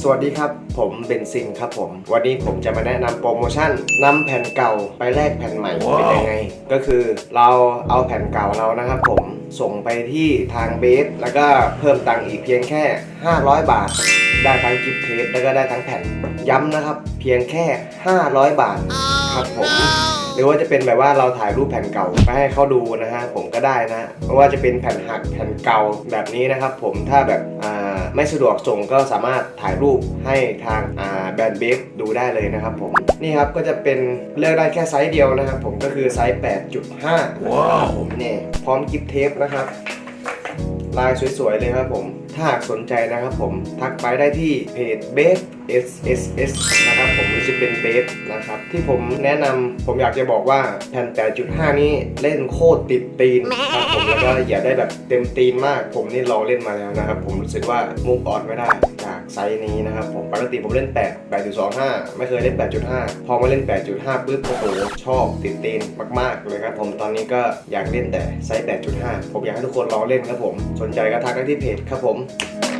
สวัสดีครับ ผมเบนซินครับผม วันนี้ผมจะมาแนะนำโปรโมชั่นนำแผ่นเก่าไปแลกแผ่นใหม่เป็นยังไง ก็คือเราเอาแผ่นเก่าเรานะครับผมส่งไปที่ทางเบส แล้วก็เพิ่มตังค์อีกเพียงแค่ 500 บาท ได้ทั้งกิฟต์เทปแล้วก็ได้ทั้งแผ่นย้ำนะครับ เพียงแค่ 500 บาทครับผมหรือว่าจะเป็นแบบว่าเราถ่ายรูปแผ่นเก่าไปให้เขาดูนะฮะผมก็ได้นะไม่ว่าจะเป็นแผ่นหักแผ่นเก่าแบบนี้นะครับ ผมถ้าแบบอ่า ไม่สะดวกส่งก็สามารถถ่ายรูปให้ทางอ่าแบรนด์เบฟดูได้เลยนะครับผมนี่ครับก็จะเป็นเลือกได้แค่ไซส์เดียวนะครับผมก็คือไซส์ 8.5ว้าวนี่พร้อมกิฟต์เทปนะครับลายสวยๆเลยครับผมถ้าหากสนใจนะครับผมทักไปได้ที่เพจ b a s S S S นะครับผมหรือจะเป็นเบฟนะครับ ที่ผมแนะนำผมอยากจะบอกว่าแผ่น 8.5 นี้เล่นโคตรติดตีนครับผมแล้วก็อย่าได้แบบเต็มตีนมาก ผมนี่ลองเล่นมาแล้วนะครับ ผมรู้สึกว่ามุกออนไม่ได้จากไซส์นี้นะครับผมปกติผมเล่น 8 8.25 ไม่เคยเล่น 8.5 พอมาเล่น 8.5ปุ๊บโอ้โหชอบติดตีนมาก ๆ เลยครับผมตอนนี้ก็อยากเล่นแต่ไซส์ 8.5 ผมอยากให้ทุกคนลองเล่นครับผม สนใจก็ทักได้ที่เพจครับผม Boom.